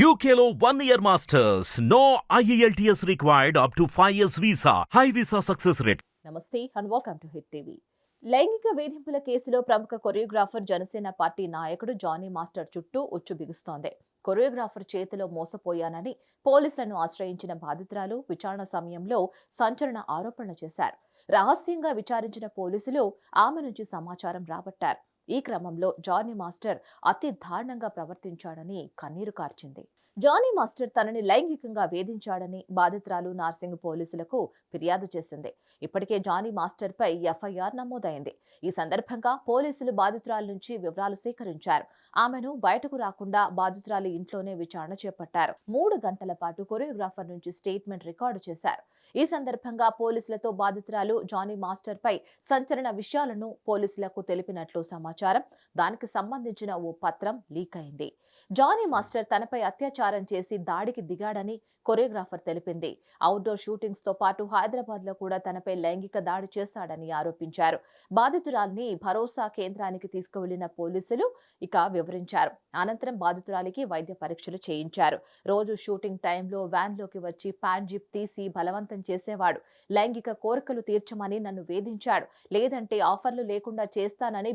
యూకేలో one year masters no E IELTS required up to 5 years visa. High visa success rate. నమస్తే and welcome to Hit TV లైంగిక వేధింపుల కేసులో ప్రముఖ choreographer Janasena party నాయకుడు Jani master చుట్టూ ఉచ్చు బిగుస్తోంది. కొరియోగ్రాఫర్ చేతిలో మోసపోయానని పోలీసులను ఆశ్రయించిన బాధితురాలు విచారణ సమయంలో సంచలన ఆరోపణలు చేశారు. రహస్యంగా విచారించిన పోలీసులు ఆమె నుంచి సమాచారం రాబట్టారు. ఈ క్రమంలో జానీ మాస్టర్ అతి దారుణంగా ప్రవర్తించాడని కన్నీరు కార్చింది. జానీ మాస్టర్ తనని లైంగికంగా వేధించాడని బాధితురాలు నార్సింగ్ పోలీసులకు ఫిర్యాదు చేసింది. ఇప్పటికే జానీ మాస్టర్ పై ఎఫ్ఐఆర్ నమోదైంది. ఈ సందర్భంగా పోలీసులు బాధితురాల నుంచి వివరాలు సేకరించారు. ఆమెను బయటకు రాకుండా బాధితురాలు ఇంట్లోనే విచారణ చేపట్టారు. మూడు గంటల పాటు కొరియోగ్రాఫర్ నుంచి స్టేట్మెంట్ రికార్డు చేశారు. ఈ సందర్భంగా పోలీసులతో బాధితురాలు జానీ మాస్టర్ పై సంచలన విషయాలను పోలీసులకు తెలిపినట్లు సమాచారం దానికి సంబంధించిన ఓ పత్రం లీక్ అయింది. జానీ మాస్టర్ తనపై అత్యాచారం చేసి దాడికి దిగాడని కొరియోగ్రాఫర్ తెలిపింది. అవుట్డోర్ షూటింగ్స్తో పాటు హైదరాబాద్లో కూడా తనపై లైంగిక దాడి చేశాడని ఆరోపించారు. బాధితురాల్ని భరోసా కేంద్రానికి తీసుకువెళ్ళిన పోలీసులు ఇక వివరించారు. అనంతరం బాధితురాలికి వైద్య పరీక్షలు చేయించారు. రోజు షూటింగ్ టైంలో వ్యాన్లోకి వచ్చి ప్యాంట్ జిప్ తీసి బలవంతం చేసేవాడు. లైంగిక కోరికలు తీర్చమని నన్ను వేధించాడు. లేదంటే ఆఫర్లు లేకుండా చేస్తానని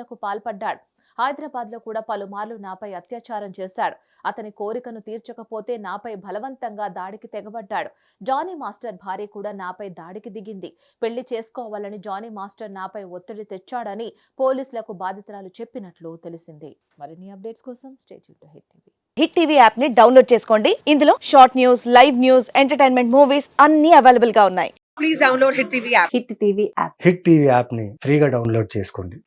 బెదిరింపులకు పాల్పడ్డాడు. హైదరాబాద్లో కూడా పలుమార్లు నాపై అత్యాచారం చేశాడు. అతని కోరికను తీర్చకపోతే నాపై బలవంతంగా దాడికి తెగబడ్డాడు. జానీ మాస్టర్ భార్య కూడా నాపై దాడికి దిగింది. పెళ్ళి చేసుకోవాలని జానీ మాస్టర్ నాపై ఒత్తిడి తెచ్చాడని పోలీసులకు బాధితురాలు చెప్పినట్లు తెలిసింది. మరిన్ని అప్డేట్స్ కోసం state Hit TV. Hit TV యాప్ని డౌన్లోడ్ చేసుకోండి. ఇందులో short news live news entertainment movies అన్ని అవైలబుల్గా ఉన్నాయి. please download Hit TV app. Hit TV app. Hit TV యాప్ని ఫ్రీగా డౌన్లోడ్ చేసుకోండి.